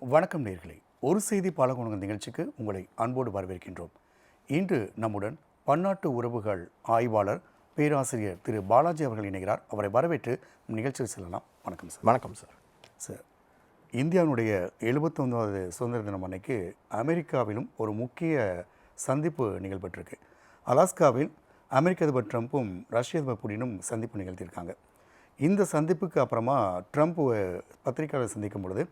வணக்கம் நேர்களே. ஒரு செய்தி பாலகுணங்கள் நிகழ்ச்சிக்கு உங்களை அன்போடு வரவேற்கின்றோம். இன்று நம்முடன் பன்னாட்டு உறவுகள் ஆய்வாளர் பேராசிரியர் திரு பாலாஜி அவர்கள் இணைகிறார். அவரை வரவேற்று நிகழ்ச்சியில் செல்லலாம். வணக்கம் சார். வணக்கம் சார். சார் இந்தியாவினுடைய எழுபத்தொன்பதாவது சுதந்திர தினம் அன்னைக்கு அமெரிக்காவிலும் ஒரு முக்கிய சந்திப்பு நிகழ்பெற்றிருக்கு அலாஸ்காவில் அமெரிக்க அதிபர் ட்ரம்ப்பும் ரஷ்ய அதிபர் புடினும் சந்திப்பு நிகழ்த்தியிருக்காங்க. இந்த சந்திப்புக்கு அப்புறமா ட்ரம்ப் பத்திரிகையாளர் சந்திக்கும் பொழுது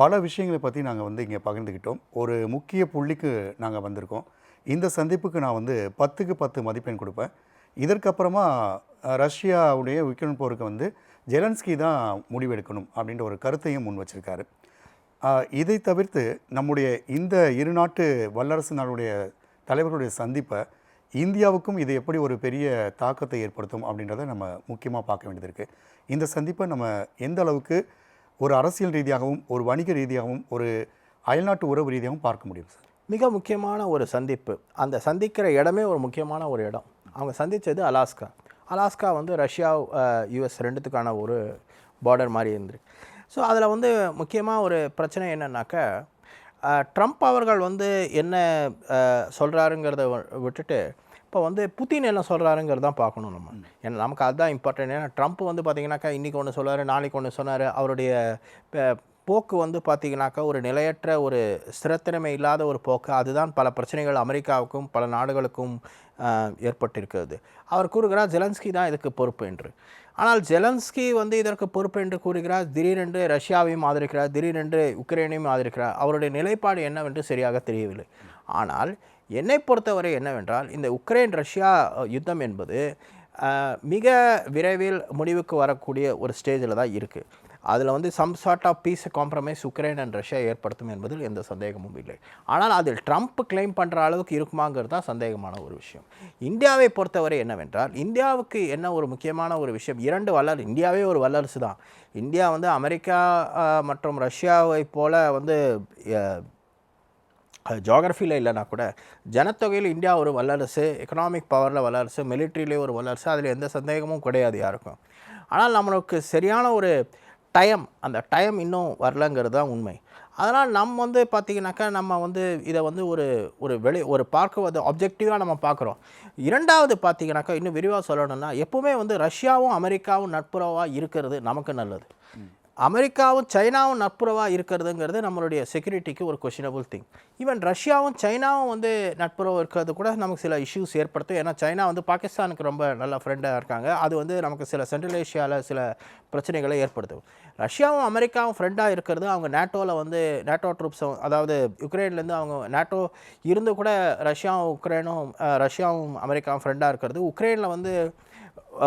பல விஷயங்களை பற்றி நாங்கள் வந்து இங்கே பகிர்ந்துக்கிட்டோம் ஒரு முக்கிய புள்ளிக்கு நாங்கள் வந்திருக்கோம். இந்த சந்திப்புக்கு நான் வந்து பத்துக்கு பத்து மதிப்பெண் கொடுப்பேன். இதற்கப்புறமா ரஷ்யாவுடைய உக்ரைன் போருக்கு வந்து ஜெலன்ஸ்கி தான் முடிவெடுக்கணும் அப்படின்ற ஒரு கருத்தையும் முன் வச்சிருக்காரு. இதை தவிர்த்து நம்முடைய இந்த இரு நாட்டு வல்லரசு நாளுடைய தலைவர்களுடைய சந்திப்பை இந்தியாவுக்கும் இது எப்படி ஒரு பெரிய தாக்கத்தை ஏற்படுத்தும் அப்படின்றத நம்ம முக்கியமாக பார்க்க வேண்டியது இருக்குது இந்த சந்திப்பை நம்ம எந்த அளவுக்கு ஒரு அரசியல் ரீதியாகவும் ஒரு வணிக ரீதியாகவும் ஒரு அயல்நாட்டு உறவு ரீதியாகவும் பார்க்க முடியும் சார். மிக முக்கியமான ஒரு சந்திப்பு. அந்த சந்திக்கிற இடமே ஒரு முக்கியமான ஒரு இடம். அவங்க சந்தித்தது அலாஸ்கா. அலாஸ்கா வந்து ரஷ்யா யூஎஸ் ரெண்டுத்துக்கான ஒரு பார்டர் மாதிரி இருந்துருக்கு. ஸோ அதில் வந்து முக்கியமாக ஒரு பிரச்சனை என்னன்னாக்கா ட்ரம்ப் அவர்கள் வந்து என்ன சொல்கிறாருங்கிறத விட்டுட்டு இப்போ வந்து புதின் என்ன சொல்கிறாருங்கிறது தான் பார்க்கணும் நம்ம. ஏன்னா நமக்கு அதுதான் இம்பார்ட்டன்ட் ஏன்னா ட்ரம்ப் வந்து பார்த்தீங்கன்னாக்கா இன்றைக்கி ஒன்று சொல்றாரு நாளைக்கு ஒன்று சொன்னார். அவருடைய போக்கு வந்து பார்த்தீங்கன்னாக்கா ஒரு நிலையற்ற ஒரு ஸ்திரத்திறமை இல்லாத ஒரு போக்கு. அதுதான் பல பிரச்சனைகள் அமெரிக்காவுக்கும் பல நாடுகளுக்கும் ஏற்பட்டிருக்கிறது. அவர் கூறுகிறார் ஜெலன்ஸ்கி தான் இதுக்கு பொறுப்பு என்று. ஆனால் ஜெலன்ஸ்கி வந்து இதற்கு பொறுப்பு என்று கூறுகிறார் திடீரென்று ரஷ்யாவையும் ஆதரிக்கிறார் திடீரென்று உக்ரைனையும் ஆதரிக்கிறார். அவருடைய நிலைப்பாடு என்னவென்று சரியாக தெரியவில்லை. ஆனால் என்னை பொறுத்தவரை என்னவென்றால் இந்த உக்ரைன் ரஷ்யா யுத்தம் என்பது மிக விரைவில் முடிவுக்கு வரக்கூடிய ஒரு ஸ்டேஜில் தான் இருக்குது அதில் வந்து some sort of peace compromise Ukraine and Russia ஏற்படுத்தும் என்பதில் எந்த சந்தேகமும் இல்லை. ஆனால் அதில் ட்ரம்ப் கிளைம் பண்ணுற அளவுக்கு இருக்குமாங்கிறது தான் சந்தேகமான ஒரு விஷயம். இந்தியாவை பொறுத்தவரை என்னவென்றால் இந்தியாவுக்கு என்ன ஒரு முக்கியமான ஒரு விஷயம்? இரண்டு வல்லர் இந்தியாவே ஒரு வல்லரசு தான். இந்தியா வந்து அமெரிக்கா மற்றும் ரஷ்யாவை போல வந்து அது ஜியாகிரஃபியில் இல்லைனா கூட ஜனத்தொகையில் இந்தியா ஒரு வல்லரசு எக்கனாமிக் பவரில் வல்லரசு மிலிட்ரியிலே ஒரு வல்லரசு அதில் எந்த சந்தேகமும் கிடையாது யாருக்கும். ஆனால் நம்மளுக்கு சரியான ஒரு டைம் அந்த டைம் இன்னும் வரலங்கிறது தான் உண்மை. அதனால் நம்ம வந்து பார்த்திங்கனாக்கா நம்ம வந்து இதை வந்து ஒரு ஒரு வெளி ஒரு பார்க்குவது ஆப்ஜெக்டிவாக நம்ம பார்க்குறோம். இரண்டாவது பார்த்திங்கனாக்கா இன்னும் விரிவாக சொல்லணும்னா எப்போவுமே வந்து ரஷ்யாவும் அமெரிக்காவும் நட்புறவாக இருக்கிறது நமக்கு நல்லது. அமெரிக்காவும் சைனாவும் நட்புறவாக இருக்கிறதுங்கிறது நம்மளுடைய செக்யூரிட்டிக்கு ஒரு கொஷினபிள் திங் ஈவன் ரஷ்யாவும் சைனாவும் வந்து நட்புறவு இருக்கிறது கூட நமக்கு சில இஷ்யூஸ் ஏற்படுத்தும். ஏன்னா சைனா வந்து பாகிஸ்தானுக்கு ரொம்ப நல்ல ஃப்ரெண்டாக இருக்காங்க. அது வந்து நமக்கு சில சென்ட்ரல் ஏஷியாவில் சில பிரச்சனைகளை ஏற்படுத்தும். ரஷ்யாவும் அமெரிக்காவும் ஃப்ரெண்டாக இருக்கிறது. அவங்க நேட்டோவில் வந்து நேட்டோ ட்ரூப்ஸ் அதாவது யுக்ரைன்லேருந்து அவங்க நேட்டோ இருந்து கூட ரஷ்யாவும் உக்ரைனும் ரஷ்யாவும் அமெரிக்காவும் ஃப்ரெண்டாக இருக்கிறது. உக்ரைனில் வந்து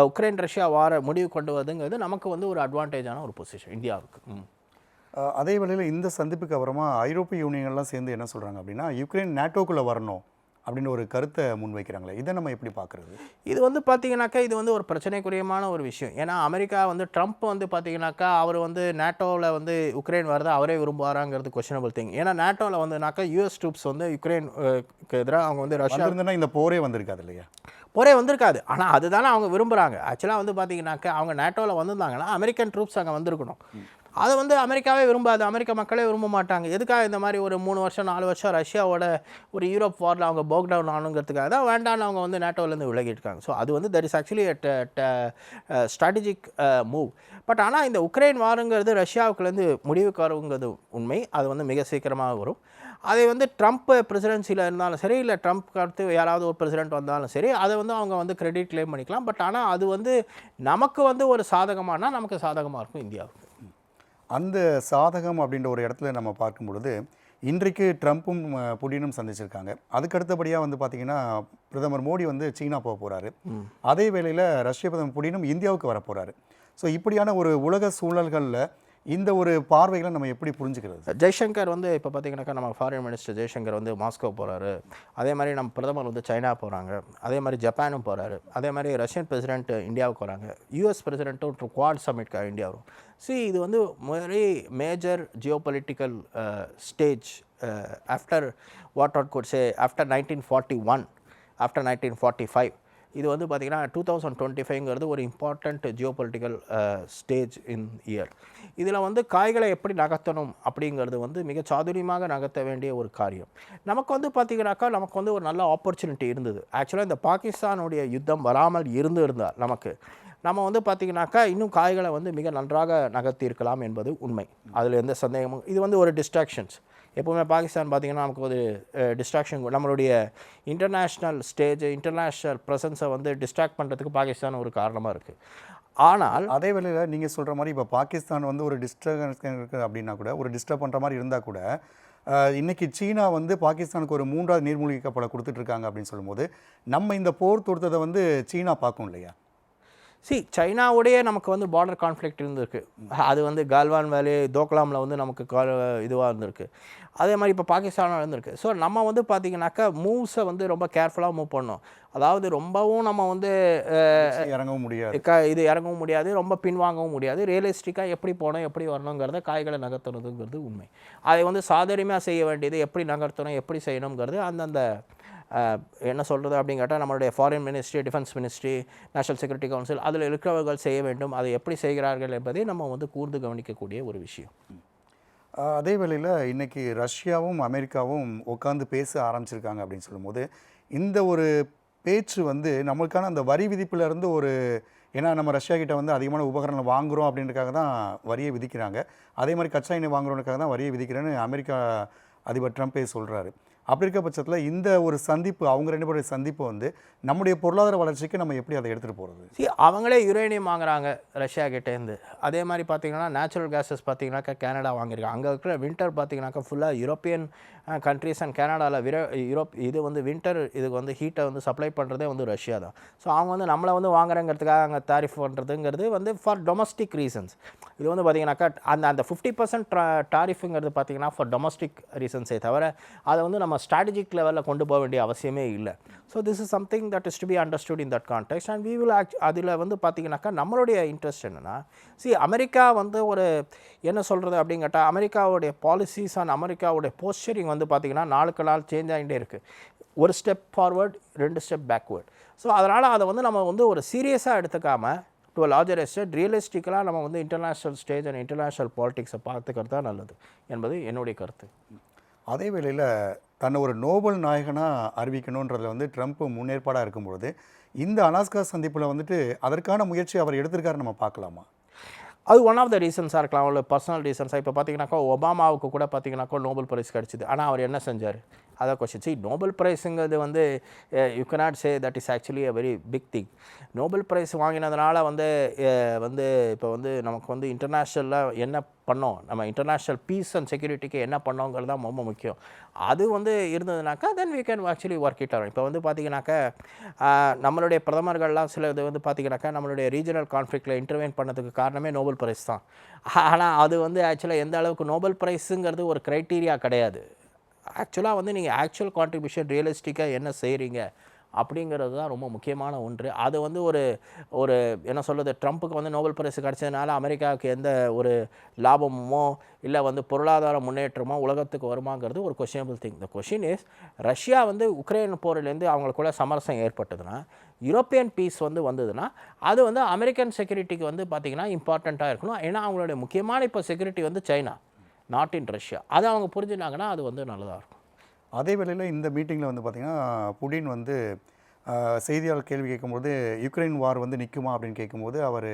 உக்ரைன் ரஷ்யா வார முடிவு கொண்டு வருதுங்கிறது நமக்கு வந்து ஒரு அட்வான்டேஜான ஒரு பொசிஷன் இந்தியாவுக்கு. அதே வேளையில் இந்த சந்திப்புக்கு அப்புறமா ஐரோப்பிய யூனியன்லாம் சேர்ந்து என்ன சொல்கிறாங்க அப்படின்னா யுக்ரைன் நேட்டோக்குள்ளே வரணும். அப்படின்னு ஒரு கருத்தை முன்வைக்கிறாங்களே இதை நம்ம எப்படி பார்க்குறது? இது வந்து பார்த்தீங்கன்னாக்கா இது வந்து ஒரு பிரச்சனைக்குரியமான ஒரு விஷயம். ஏன்னா அமெரிக்கா வந்து ட்ரம்ப் வந்து பார்த்தீங்கன்னாக்கா அவர் வந்து நேட்டோவில் வந்து உக்ரைன் வரதை அவரே விரும்புவாராங்கிறது கொஷனபிள் திங் ஏன்னா நேட்டோவில் வந்துனாக்கா யூஎஸ் ட்ரூப்ஸ் வந்து யுக்ரைன் எதிராக அவங்க வந்து ரஷ்யா வந்திருந்தா இந்த போரே வந்திருக்காது இல்லையா? போரே வந்திருக்காது. ஆனால் அதுதானே அவங்க விரும்புகிறாங்க ஆக்சுவலாக வந்து பார்த்தீங்கன்னாக்கா அவங்க நேட்டோவில் வந்திருந்தாங்கன்னா அமெரிக்கன் ட்ரூப்ஸ் அங்கே வந்திருக்கணும். அதை வந்து அமெரிக்காவே விரும்பாது. அமெரிக்க மக்களே விரும்ப மாட்டாங்க. எதுக்காக இந்த மாதிரி ஒரு மூணு வருஷம் நாலு வருஷம் ரஷ்யாவோட ஒரு யூரோப் வாரில் அவங்க போக் டவுன் ஆகணுங்கிறதுக்காக தான் வேண்டாம்னு அவங்க வந்து நேட்டோலேருந்து விலகிட்டு ஸோ அது வந்து that is actually strategic move but ஆனால் இந்த உக்ரைன் வாருங்கிறது ரஷ்யாவுக்குலேருந்து முடிவுக்கு வருங்கிறது உண்மை. அது வந்து மிக சீக்கிரமாக வரும். அதை வந்து ட்ரம்ப் பிரசிடென்சியில் இருந்தாலும் சரி இல்லை ட்ரம்ப் அடுத்து யாராவது ஒரு பிரசிடென்ட் வந்தாலும் சரி அதை வந்து அவங்க வந்து கிரெடிட் கிளைம் பண்ணிக்கலாம். பட் ஆனால் அது வந்து நமக்கு வந்து ஒரு சாதகமானா நமக்கு சாதகமாக இருக்கும் இந்தியாவுக்கு. அந்த சாதகம் அப்படின்ற ஒரு இடத்துல நம்ம பார்க்கும் பொழுது இன்றைக்கு ட்ரம்ப்பும் புடினும் சந்திச்சிருக்காங்க. அதுக்கு அடுத்தபடியாக வந்து பார்த்தீங்கன்னா பிரதமர் மோடி வந்து சீனா போக போகிறாரு அதே வேளையில் ரஷ்ய பிரதமர் புடினும் இந்தியாவுக்கு வர போகிறாரு ஸோ இப்படியான ஒரு உலக சூழல்களில் இந்த ஒரு பார்வைகளை நம்ம எப்படி புரிஞ்சுக்கிறது? ஜெய்சங்கர் வந்து இப்போ பார்த்தீங்கன்னாக்கா நம்ம ஃபாரின் மினிஸ்டர் ஜெய்சங்கர் வந்து மாஸ்கோ போகிறாரு அதே மாதிரி நம்ம பிரதமர் வந்து சைனா போகிறாங்க அதே மாதிரி ஜப்பானும் போகிறாரு அதே மாதிரி ரஷ்யன் பிரசிடென்ட் இந்தியாவுக்கு வராங்க. யூஎஸ் பிரசிடென்ட்டும் குவாட் சமிட்க்கு இந்தியா வரும். சி இது வந்து very major geo political stage after what at could say after nineteen forty one after nineteen forty five இது வந்து பார்த்திங்கன்னா டூ தௌசண்ட் டுவெண்ட்டி ஃபைவ்ங்கிறது ஒரு important geo political stage in year இதில் வந்து காய்களை எப்படி நகர்த்தணும் அப்படிங்கிறது வந்து மிக சாதுரியமாக நகர்த்த வேண்டிய ஒரு காரியம். நமக்கு வந்து பார்த்திங்கனாக்கா நமக்கு வந்து ஒரு நல்ல ஆப்பர்ச்சுனிட்டி இருந்தது. ஆக்சுவலாக இந்த பாகிஸ்தானுடைய யுத்தம் வராமல் இருந்து இருந்தால் நமக்கு. நம்ம வந்து பார்த்திங்கனாக்கா இன்னும் காய்களை வந்து மிக நன்றாக நகர்த்தி இருக்கலாம் என்பது உண்மை. அதில் எந்த சந்தேகமும் இது வந்து ஒரு டிஸ்ட்ராக்ஷன்ஸ் எப்போவுமே பாகிஸ்தான் பார்த்திங்கன்னா நமக்கு ஒரு டிஸ்ட்ராக்ஷன் நம்மளுடைய இன்டர்நேஷ்னல் ஸ்டேஜ் இன்டர்நேஷ்னல் ப்ரெசன்ஸை வந்து டிஸ்ட்ராக்ட் பண்ணுறதுக்கு பாகிஸ்தான் ஒரு காரணமாக இருக்குது ஆனால் அதே வேளையில் நீங்கள் சொல்கிற மாதிரி இப்போ பாகிஸ்தான் வந்து ஒரு டிஸ்டர்பன்ஸ் இருக்குது அப்படின்னா கூட ஒரு டிஸ்டர்ப் பண்ணுற மாதிரி இருந்தால் கூட இன்றைக்கி சீனா வந்து பாகிஸ்தானுக்கு ஒரு மூன்றாவது நீர்மூழ்கி கப்பலை கொடுத்துட்ருக்காங்க அப்படின்னு சொல்லும்போது நம்ம இந்த போர் தொடுத்ததை வந்து சீனா பார்க்கும் இல்லையா? சி சைனாவுடைய நமக்கு வந்து பார்டர் கான்ஃப்ளிக்ட் இருந்திருக்கு. அது வந்து கால்வான் வேலி தோக்லாமில் வந்து நமக்கு கால் இதுவாக இருந்திருக்கு. அதே மாதிரி இப்போ பாகிஸ்தானில் இருந்திருக்கு. ஸோ நம்ம வந்து பார்த்திங்கனாக்கா மூவ்ஸை வந்து ரொம்ப கேர்ஃபுல்லாக மூவ் பண்ணோம். அதாவது ரொம்பவும் நம்ம வந்து இறங்கவும் முடியாது. க இது இறங்கவும் முடியாது. ரொம்ப பின்வாங்கவும் முடியாது. ரியலிஸ்டிக்காக எப்படி போகணும் எப்படி வரணுங்கிறத காய்களை நகர்த்தணுங்கிறது உண்மை. அதை வந்து சாதரியமாக செய்ய வேண்டியது எப்படி நகர்த்தணும் எப்படி செய்யணுங்கிறது அந்தந்த என்ன சொல்கிறது அப்படின்னு கேட்டால் நம்மளுடைய foreign ministry defence ministry national security council அதில் இருக்கிறவர்கள் செய்ய வேண்டும். அதை எப்படி செய்கிறார்கள் என்பதை நம்ம வந்து கூர்ந்து கவனிக்கக்கூடிய ஒரு விஷயம். அதே வேளையில் இன்றைக்கி ரஷ்யாவும் அமெரிக்காவும் உட்காந்து பேச ஆரம்பிச்சிருக்காங்க அப்படின்னு சொல்லும்போது இந்த ஒரு பேச்சு வந்து நம்மளுக்கான அந்த வரி விதிப்பிலேருந்து ஒரு ஏன்னா நம்ம ரஷ்யா கிட்ட வந்து அதிகமான உபகரணங்கள் வாங்குகிறோம் அப்படின்றக்காக தான் வரியை விதிக்கிறாங்க. அதே மாதிரி கச்சா எண்ணெய் வாங்குறோன்றக்காக தான் வரியை விதிக்கிறேன்னு அமெரிக்கா அதிபர் ட்ரம்ப்பே சொல்கிறாரு அப்படி இருக்க பட்சத்தில் இந்த ஒரு சந்திப்பு அவங்க ரெண்டு பேருடைய சந்திப்பு வந்து நம்முடைய பொருளாதார வளர்ச்சிக்கு நம்ம எப்படி அதை எடுத்துகிட்டு போகிறது சரி அவங்களே யுரேனியம் வாங்குறாங்க ரஷ்யா கிட்டேருந்து அதே மாதிரி பார்த்தீங்கன்னா நேச்சுரல் கேஸஸ் பார்த்தீங்கன்னாக்கா கனடா வாங்கியிருக்காங்க. அங்கே இருக்கிற வின்டர் பார்த்தீங்கன்னாக்கா ஃபுல்லாக யூரோப்பியன் கண்ட்ரீஸ் அண்ட் கனடாவில் விர யூரோப் இது வந்து வின்டர் இதுக்கு வந்து ஹீட்டை வந்து சப்ளை பண்ணுறதே வந்து ரஷ்யா தான். ஸோ அவங்க வந்து நம்மளை வந்து வாங்குறங்கிறதுக்காக அங்கே தாரிஃப் பண்ணுறதுங்கிறது வந்து ஃபார் டொமஸ்டிக் ரீசன்ஸ் இது வந்து பார்த்தீங்கன்னாக்கா அந்த அந்த ஃபிஃப்டி பர்சன்ட் டாரிஃபுங்கிறது பார்த்தீங்கன்னா ஃபார் டொமஸ்டிக் ரீசன்ஸே தவிர அதை வந்து நம்ம ஸ்ட்ராட்டஜிக் லெவலில் கொண்டு போக வேண்டிய அவசியமே இல்லை. So this is something that is to be understood in that context and we will act அதில் வந்து பார்த்தீங்கன்னாக்கா நம்மளுடைய இன்ட்ரெஸ்ட் என்னென்னா சி அமெரிக்கா வந்து ஒரு என்ன சொல்கிறது அப்படின்னு கேட்டால் அமெரிக்காவுடைய பாலிசிஸ் அண்ட் அமெரிக்காவுடைய போஸ்டரிங் வந்து பார்த்திங்கன்னா நாளுக்கு நாள் சேஞ்ச் ஆகிட்டே இருக்குது ஒரு ஸ்டெப் ஃபார்வர்ட் ரெண்டு ஸ்டெப் பேக்வேர்ட் ஸோ அதனால் அதை வந்து நம்ம வந்து ஒரு சீரியஸாக எடுத்துக்காமல் டு லார்ஜர் எஸ்டேட் ரியலிஸ்டிக்கலாக நம்ம வந்து இன்டர்நேஷ்னல் ஸ்டேஜ் அண்ட் இன்டர்நேஷ்னல் பாலிடிக்ஸை பார்த்துக்கிறது தான் நல்லது. என்பது என்னுடைய கருத்து. அதே வேளையில் தன்னை ஒரு நோபல் நாயகனாக அறிவிக்கணுன்றதில் வந்து ட்ரம்ப் முன்னேற்பாடாக இருக்கும்பொழுது இந்த அலாஸ்கா சந்திப்பில் வந்துட்டு அதற்கான முயற்சி அவர் எடுத்திருக்காரு நம்ம பார்க்கலாமா? அது ஒன் ஆஃப் த ரீசன்ஸாக இருக்கலாம். ஒரு பர்சனல் ரீசன்ஸாக இப்போ பார்த்தீங்கன்னாக்கா ஒபாமாவுக்கு கூட பார்த்தீங்கன்னாக்கா நோபல் பரிசு கிடச்சிது. ஆனால் அவர் என்ன செஞ்சார்? அதான் கொஸ்டின் சி நோபல் ப்ரைஸுங்கிறது வந்து you cannot say that is actually a very big thing Nobel prize வாங்கினதுனால வந்து eh, வந்து இப்போ வந்து நமக்கு வந்து இன்டர்நேஷ்னலில் என்ன பண்ணோம்? நம்ம இன்டர்நேஷ்னல் பீஸ் அண்ட் செக்யூரிட்டிக்கு என்ன பண்ணோங்கிறது தான் ரொம்ப முக்கியம். அது வந்து இருந்ததுனாக்கா தென் we can actually work it ஆகும் இப்போ வந்து பார்த்தீங்கன்னாக்கா நம்மளுடைய பிரதமர்கள்லாம் சில இது வந்து பார்த்தீங்கன்னாக்கா நம்மளுடைய ரீஜனல் கான்ஃப்ளிக்டில் இன்டர்வெயின் பண்ணதுக்கு காரணமே நோபல் ப்ரைஸ் தான். ஆனால் அது வந்து ஆக்சுவலாக எந்த அளவுக்கு நோபல் ப்ரைஸுங்கிறது ஒரு க்ரைட்டீரியா கிடையாது. ஆக்சுவலாக வந்து நீங்கள் ஆக்சுவல் கான்ட்ரிபியூஷன் ரியலிஸ்டிக்காக என்ன செய்கிறீங்க அப்படிங்கிறது தான் ரொம்ப முக்கியமான ஒன்று. அது வந்து ஒரு ஒரு என்ன சொல்கிறது ட்ரம்ப்புக்கு வந்து நோபல் பரிசு கிடச்சதுனால அமெரிக்காவுக்கு எந்த ஒரு லாபமோ இல்லை வந்து பொருளாதார முன்னேற்றமோ உலகத்துக்கு வருமாங்கிறது ஒரு questionable thing the question is Russia வந்து உக்ரைன் போரிலேருந்து அவங்களுக்குள்ள சமரசம் ஏற்பட்டதுன்னா யூரோப்பியன் பீஸ் வந்து வந்ததுன்னா அது வந்து அமெரிக்கன் செக்யூரிட்டிக்கு வந்து பார்த்திங்கன்னா இம்பார்ட்டண்ட்டாக இருக்கணும். ஏன்னா அவங்களுடைய முக்கியமான இப்போ செக்யூரிட்டி வந்து சைனா. Not in Russia. அதை அவங்க புரிஞ்சுனாங்கன்னா அது வந்து நல்லதாக இருக்கும். அதே வேளையில் இந்த மீட்டிங்கில் வந்து பார்த்திங்கன்னா புடின் வந்து செய்தியாளர் கேள்வி கேட்கும்போது யுக்ரைன் வார் வந்து நிற்குமா அப்படின்னு கேட்கும்போது அவர்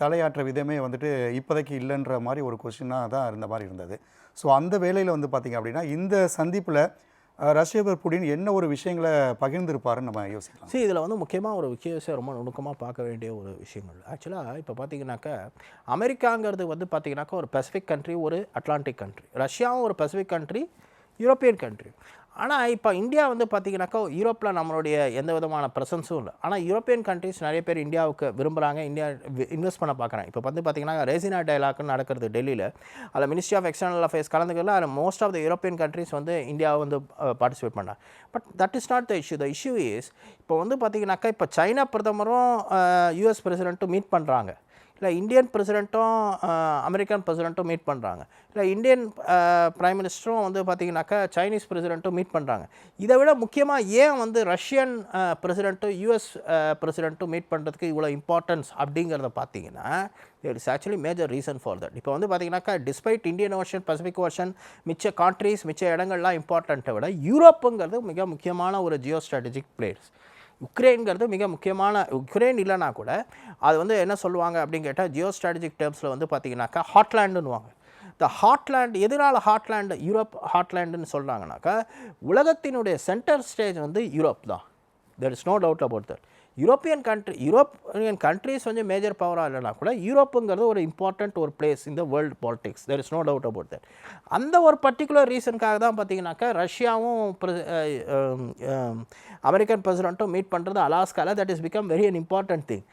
தலையாற்ற விதமே வந்துட்டு இப்போதைக்கு இல்லைன்ற மாதிரி ஒரு கொஷினாக தான் இருந்த மாதிரி இருந்தது. ஸோ அந்த வேலையில் வந்து பார்த்திங்க அப்படின்னா இந்த சந்திப்பில் ரஷ்ய அதிபர் புடின் என்ன ஒரு விஷயங்களை பகிர்ந்திருப்பாருன்னு நம்ம யோசிக்கலாம். சரி இதில் வந்து முக்கியமாக ஒரு விஷயம் ரொம்ப நுணுக்கமாக பார்க்க வேண்டிய ஒரு விஷயங்கள். ஆக்சுவலாக இப்போ பார்த்தீங்கன்னாக்கா அமெரிக்காங்கிறது வந்து பார்த்தீங்கன்னாக்கா ஒரு பசிபிக் கண்ட்ரி ஒரு அட்லாண்டிக் கண்ட்ரி ரஷ்யாவும் ஒரு பசிபிக் கண்ட்ரி யூரோப்பியன் கண்ட்ரி ஆனால் இப்போ இந்தியா வந்து பார்த்தீங்கன்னாக்கா யூரோப்பில் நம்மளுடைய எந்த விதமான ப்ரெசன்ஸும் இல்லை. ஆனால் யூரோப்பியன் கண்ட்ரிஸ் நிறைய பேர் இந்தியாவுக்கு விரும்புகிறாங்க இந்தியா இன்வெஸ்ட் பண்ண பார்க்குறாங்க இப்போ வந்து பார்த்தீங்கன்னா ரேசினா டைலாக்னு நடக்கிறது டெல்லியில். அதில் மினிஸ்ட்ரி ஆஃப் எக்ஸ்டர்னல் அஃபேர்ஸ் கலந்துக்கல அதில் most of the European countries வந்து இந்தியாவை வந்து பார்ட்டிசிபேட் பண்ணாங்க. But that is not the issue the issue is இப்போ வந்து பார்த்தீங்கன்னாக்கா இப்போ சைனா பிரதமரும் யூஎஸ் பிரசிடென்ட்டும் மீட் பண்ணுறாங்க இல்லை இந்தியன் பிரசிடெண்ட்டும் அமெரிக்கன் பிரசிடெண்ட்டும் மீட் பண்ணுறாங்க இல்லை இந்தியன் ப்ரைம் மினிஸ்டரும் வந்து பார்த்திங்கனாக்கா சைனீஸ் பிரசிடெண்ட்டும் மீட் பண்ணுறாங்க இதை விட முக்கியமாக ஏன் வந்து ரஷ்யன் பிரசிடெண்ட்டும் யூஎஸ் பிரசிடெண்ட்டும் மீட் பண்ணுறதுக்கு இவ்வளோ இம்பார்ட்டன்ஸ் அப்படிங்கிறத பார்த்தீங்கன்னா it's actually major reason for that இப்போ வந்து பார்த்திங்கனாக்கா despite Indian Ocean Pacific Ocean மிச்ச கண்ட்ரீஸ் மிச்ச இடங்கள்லாம் இம்பார்ட்டண்ட்டை விட யூரோப்புங்கிறது மிக முக்கியமான ஒரு ஜியோ ஸ்ட்ராட்டஜிக் பிளேஸ் உக்ரைன்கிறது மிக முக்கியமான உக்ரைன் இல்லைனா கூட அது வந்து என்ன சொல்லுவாங்க அப்படின்னு கேட்டால் ஜியோ ஸ்ட்ராட்டஜிக் டேர்ம்ஸில் வந்து பார்த்தீங்கன்னாக்கா ஹாட்லேண்டுன்னுவாங்க. இந்த ஹாட்லேண்ட் எதனால் ஹாட்லேண்டு யூரோப் ஹாட்லேண்டுன்னு சொல்கிறாங்கனாக்கா உலகத்தினுடைய சென்டர் ஸ்டேஜ் வந்து யூரோப் தான். There is no doubt about that European country European countries வந்து மேஜர் பவராக இல்லைனா கூட யூரோப்புங்கிறது ஒரு இம்பார்ட்டண்ட் ஒரு பிளேஸ் இந்த world politics there is no doubt about that அந்த ஒரு பர்டிகுலர் ரீசனுக்காக தான் பார்த்தீங்கன்னாக்கா ரஷ்யாவும் அமெரிக்கன் பிரசிடெண்ட்டும் மீட் பண்ணுறது அலாஸ்காவில் that is become very an important thing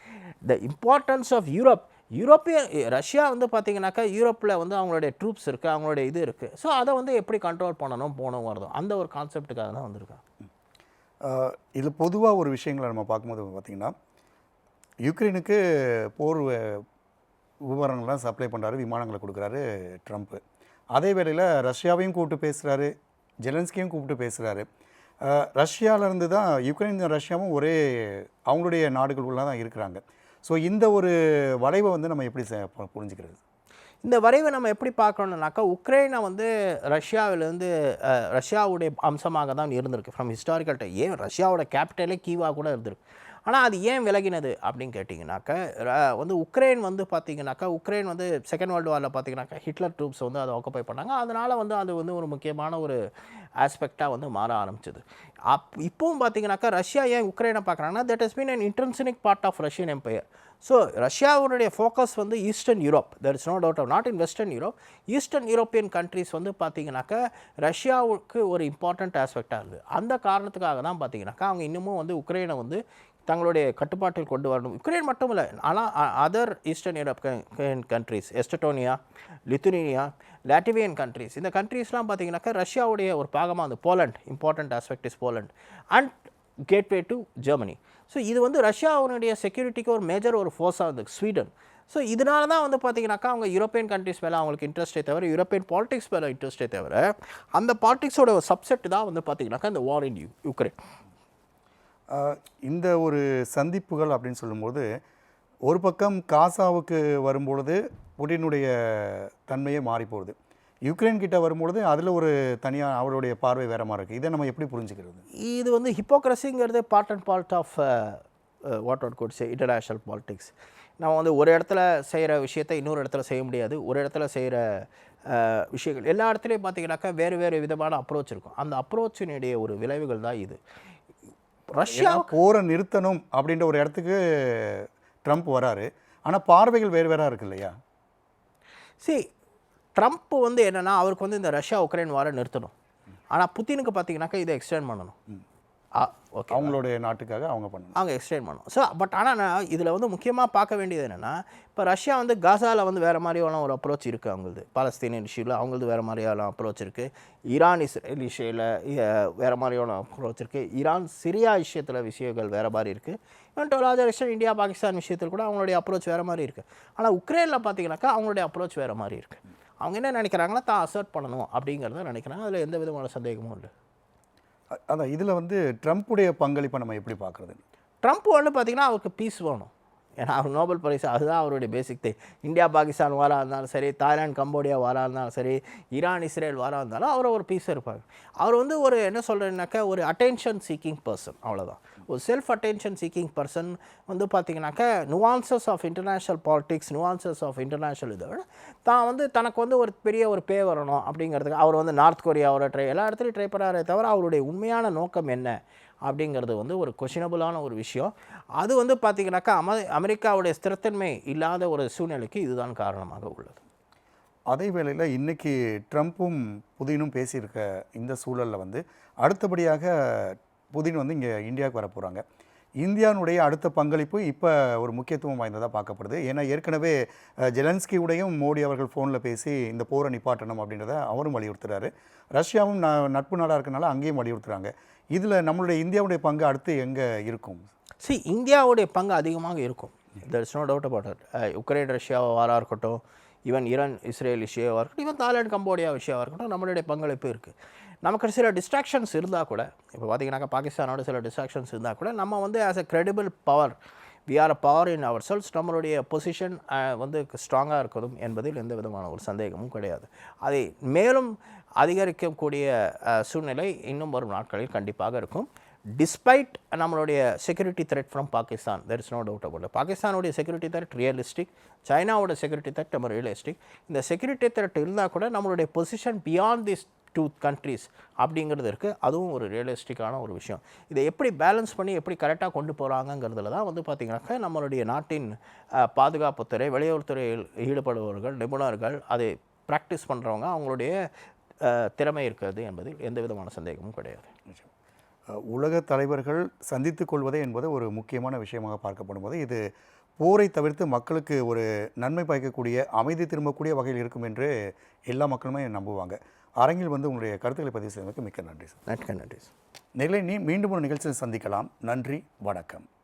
the importance of Europe யூரோப்பிய Russia வந்து பார்த்தீங்கன்னாக்கா யூரோப்பில் வந்து அவங்களுடைய ட்ரூப்ஸ் இருக்குது அவங்களுடைய இது இருக்குது ஸோ அதை வந்து எப்படி கண்ட்ரோல் பண்ணணும் போகணும் வரதும் அந்த ஒரு கான்செப்ட்டுக்காக தான் வந்திருக்காங்க. இதில் இது பொதுவாக ஒரு விஷயங்களை நம்ம பார்க்கும்போது பார்த்திங்கன்னா யுக்ரைனுக்கு போர் விவரங்கள்லாம் சப்ளை பண்ணுறாரு விமானங்களை கொடுக்குறாரு ட்ரம்ப்பு அதே வேளையில் ரஷ்யாவையும் கூப்பிட்டு பேசுகிறாரு ஜெலன்ஸ்கியும் கூப்பிட்டு பேசுகிறாரு ரஷ்யாவிலேருந்து தான் யுக்ரைன் ரஷ்யாவும் ஒரே அவங்களுடைய நாடுகளுக்குள்ள தான் இருக்கிறாங்க. ஸோ இந்த ஒரு வளைவை வந்து நம்ம எப்படி புரிஞ்சுக்கிறது? இந்த வரைவை நம்ம எப்படி பார்க்கணுன்னாக்கா உக்ரைனை வந்து ரஷ்யாவிலேருந்து ரஷ்யாவுடைய அம்சமாக தான் இருந்திருக்கு. ஃப்ரம் ஹிஸ்டாரிக்கல் டைம் ஏன்? ரஷ்யாவோட கேபிட்டலே கீவாக கூட இருந்திருக்கு. ஆனால் அது ஏன் விலகினது அப்படின்னு கேட்டிங்கனாக்க வந்து உக்ரைன் வந்து பார்த்திங்கனாக்கா உக்ரைன் வந்து செகண்ட் வேர்ல்டு வாரில் பார்த்தீங்கன்னாக்கா ஹிட்லர் ட்ரூப்ஸ் வந்து அதை ஆக்குப்பை பண்ணாங்க. அதனால் வந்து அது வந்து ஒரு முக்கியமான ஒரு ஆஸ்பெக்டாக வந்து மாற ஆரம்பிச்சது. அப் இப்போவும் பார்த்திங்கனாக்கா ரஷ்யா ஏன் உக்ரைனை பார்க்குறாங்கன்னா that is been an intrinsic part of Russian empire so ரஷ்யாவுடைய ஃபோக்கஸ் வந்து eastern Europe there is no doubt of not in western Europe eastern European countries வந்து பார்த்திங்கனாக்கா ரஷ்யாவுக்கு ஒரு இம்பார்ட்டண்ட் ஆஸ்பெக்டாக இருக்குது அந்த காரணத்துக்காக தான் பார்த்தீங்கன்னாக்கா அவங்க இன்னமும் வந்து உக்ரைனை வந்து தங்களுடைய கட்டுப்பாட்டில் கொண்டு வரணும். யுக்ரைன் மட்டும் இல்லை ஆனால் other eastern Europe countries Estonia Lithuania Latvian countries இந்த கண்ட்ரீஸ்லாம் பார்த்தீங்கன்னாக்கா ரஷ்யாவுடைய ஒரு பாகமாக அந்த Poland important aspect is Poland and gateway to Germany so இது வந்து ரஷ்யாவுடைய செக்யூரிட்டிக்கு ஒரு மேஜர் ஒரு ஃபோர்ஸாக இருந்தது ஸ்வீடன் ஸோ இதனால தான் வந்து பார்த்தீங்கன்னாக்கா அவங்க யூரோப்பியன் கண்ட்ரிஸ் மேலே அவங்களுக்கு இன்ட்ரெஸ்ட்டே தவிர யூரோப்பியன் பாலிடிக்ஸ் மேலே இன்ட்ரெஸ்ட்டே தவிர அந்த பாலிடிக்ஸோட சப்செட் தான் வந்து பார்த்திங்கனாக்கா இந்த வார் இன் யூ யுக்ரைன் இந்த ஒரு சந்திப்புகள் அப்படின்னு சொல்லும்போது ஒரு பக்கம் காசாவுக்கு வரும்பொழுது புட்டினுடைய தன்மையே மாறி போகுது. யுக்ரைன் கிட்ட வரும்பொழுது அதில் ஒரு தனியாக அவருடைய பார்வை வேற மாதிரி இருக்குது இதை நம்ம எப்படி புரிஞ்சுக்கிறது? இது வந்து ஹிப்போக்ரஸிங்கிறது part and part of what out goods international politics நம்ம வந்து ஒரு இடத்துல செய்கிற விஷயத்தை இன்னொரு இடத்துல செய்ய முடியாது. ஒரு இடத்துல செய்கிற விஷயங்கள் எல்லா இடத்துலையும் பார்த்தீங்கன்னாக்கா வேறு வேறு விதமான அப்ரோச் இருக்கும். அந்த அப்ரோச்சினுடைய ஒரு விளைவுகள் தான் இது. ரஷ்யா போரை நிறுத்தணும் அப்படின்ற ஒரு இடத்துக்கு ட்ரம்ப் வராரு. ஆனால் பார்வைகள் வேறு வேறாக இருக்கு இல்லையா? சி ட்ரம்ப் வந்து என்னன்னா அவருக்கு வந்து இந்த ரஷ்யா உக்ரைன் வாரை நிறுத்தணும். ஆனால் புத்தினுக்கு பார்த்தீங்கன்னாக்கா இதை எக்ஸ்டெண்ட் பண்ணணும். ஓகே. அவங்களுடைய நாட்டுக்காக அவங்க பண்ணணும். அவங்க எக்ஸ்டெண்ட் பண்ணும் ஸோ பட் ஆனால் நான் இதில் வந்து முக்கியமாக பார்க்க வேண்டியது என்னென்னா இப்போ ரஷ்யா வந்து காசாவில் வந்து வேறு மாதிரியான ஒரு அப்ரோச் இருக்குது அவங்களது. பாலஸ்தீனியன் இஷ்யூவில் அவங்களது வேறு மாதிரியான அப்ரோச் இருக்குது ஈரான் இஸ்ரேல் இஷ்யூவில் வேறு மாதிரியான அப்ரோச் இருக்குது ஈரான் சிரியா விஷயத்தில் விஷயங்கள் வேறு மாதிரி இருக்குது இவன் லார்ஜர் எக்ஸ்டென்ட் இந்தியா பாகிஸ்தான் விஷயத்தில் கூட அவங்களுடைய அப்ரோச் வேறு மாதிரி இருக்குது ஆனால் உக்ரைனில் பார்த்தீங்கன்னாக்கா அவங்களுடைய அப்ரோச் வேறு மாதிரி இருக்குது அவங்க என்ன நினைக்கிறாங்கன்னா தான் அசர்ட் பண்ணணும் அப்படிங்கிறத நினைக்கிறாங்க அதில் எந்த விதமான சந்தேகமும் இல்லை. அதான் இதில் வந்து ட்ரம்ப்புடைய பங்களிப்பை நம்ம எப்படி பார்க்குறது? ட்ரம்ப் வந்து பார்த்தீங்கன்னா அவருக்கு பீஸ் வேணும். ஏன்னா அவர் நோபல் பரிசு அதுதான் அவருடைய பேசிக் தே இந்தியா பாகிஸ்தான் வாராக இருந்தாலும் சரி தாய்லாந்து கம்போடியா வாராக இருந்தாலும் சரி ஈரான் இஸ்ரேல் வாராக இருந்தாலும் அவர் ஒரு பீஸ் இருப்பார். அவர் வந்து ஒரு என்ன சொல்கிறேன்னாக்கா ஒரு அட்டென்ஷன் சீக்கிங் பர்சன் அவ்வளோதான் ஒரு செல்ஃப் அட்டென்ஷன் சீக்கிங் பர்சன் வந்து பார்த்தீங்கன்னாக்கா nuances of international politics nuances of international இதை. விட தான் வந்து தனக்கு வந்து ஒரு பெரிய ஒரு பே வரணும் அப்படிங்கிறதுக்கு அவர் வந்து நார்த் கொரியாவோட ட்ரை எல்லா இடத்துலையும் ட்ரை பண்ணாரே தவிர அவருடைய உண்மையான நோக்கம் என்ன அப்படிங்கிறது வந்து ஒரு கொஷினபுளான ஒரு விஷயம். அது வந்து பார்த்திங்கனாக்கா அம அமெரிக்காவுடைய ஸ்திரத்தன்மை இல்லாத ஒரு சூழ்நிலைக்கு இதுதான் காரணமாக உள்ளது. அதே வேளையில் இன்றைக்கி ட்ரம்ப்பும் புதினும் பேசியிருக்க இந்த சூழலில் வந்து அடுத்தபடியாக புதின் வந்து இங்கே இந்தியாவுக்கு வர போகிறாங்க. அடுத்த பங்களிப்பு இப்போ ஒரு முக்கியத்துவம் வாய்ந்ததாக பார்க்கப்படுது. ஏன்னா ஏற்கனவே ஜெலன்ஸ்கியுடையும் மோடி அவர்கள் ஃபோனில் பேசி இந்த போரை நிப்பாட்டணும் அப்படின்றத அவரும் வலியுறுத்துறாரு. ரஷ்யாவும் ந நட்பு நாடாக இருக்கனால அங்கேயும் வலியுறுத்துறாங்க. இதில் நம்மளுடைய இந்தியாவுடைய பங்கு அடுத்து எங்கே இருக்கும்? சி இந்தியாவுடைய பங்கு அதிகமாக இருக்கும். There is no doubt about it Ukraine Russia வாராக இருக்கட்டும். ஈவன் ஈரான் இஸ்ரேல் இஷ்யூவாக இருக்கட்டும். ஈவன் தாய்லாந்து கம்போடியா விஷயமாக இருக்கட்டும். நம்மளுடைய பங்களிப்பு இருக்குது நமக்கு சில டிஸ்ட்ராக்ஷன்ஸ் இருந்தால் கூட இப்போ பார்த்தீங்கன்னாக்கா பாகிஸ்தானோட சில டிஸ்ட்ராக்ஷன்ஸ் இருந்தால் கூட நம்ம வந்து as a credible power we are a power in ourselves நம்மளுடைய பொசிஷன் வந்து ஸ்ட்ராங்காக இருக்கணும் என்பதில் எந்த விதமான ஒரு சந்தேகமும் கிடையாது. அதை மேலும் அதிகரிக்கக்கூடிய சூழ்நிலை இன்னும் வரும் நாட்களில் கண்டிப்பாக இருக்கும். டிஸ்பைட் நம்மளுடைய security threat from Pakistan there is no doubt about பாகிஸ்தானுடைய செக்யூரிட்டி த்ரெட் ரியலிஸ்டிக் சைனாவோட செக்யூரிட்டி த்ரெட் நம்ம ரியலிஸ்டிக் இந்த செக்யூரிட்டி த்ரெட் இருந்தால் கூட நம்மளுடைய position beyond this two countries அப்படிங்கிறது இருக்குது அதுவும் ஒரு ரியலிஸ்டிக்கான ஒரு விஷயம். இதை எப்படி பேலன்ஸ் பண்ணி எப்படி கரெக்டாக கொண்டு போகிறாங்கங்கிறதுல தான் வந்து பார்த்திங்கனாக்கா நம்மளுடைய நாட்டின் பாதுகாப்புத்துறை வெளியுறவுத்துறையில் ஈடுபடுபவர்கள் நிபுணர்கள் அதை ப்ராக்டிஸ் பண்ணுறவங்க அவங்களுடைய திறமை இருக்கிறது என்பதில் எந்த விதமான சந்தேகமும் கிடையாது. நிச்சயம். உலக தலைவர்கள் சந்தித்து கொள்வதே என்பது ஒரு முக்கியமான விஷயமாக பார்க்கப்படும் போது இது போரை தவிர்த்து மக்களுக்கு ஒரு நன்மை பயக்கக்கூடிய அமைதி திரும்பக்கூடிய வகையில் இருக்கும் என்று எல்லா மக்களுமே நம்புவாங்க. அரங்கில் வந்து உங்களுடைய கருத்துக்களை பதிவு செய்வதற்கு மிக்க நன்றி சார். நட்க நன்றி சார். நிலை நீ மீண்டும் ஒரு நிகழ்ச்சியில் சந்திக்கலாம். நன்றி வணக்கம்.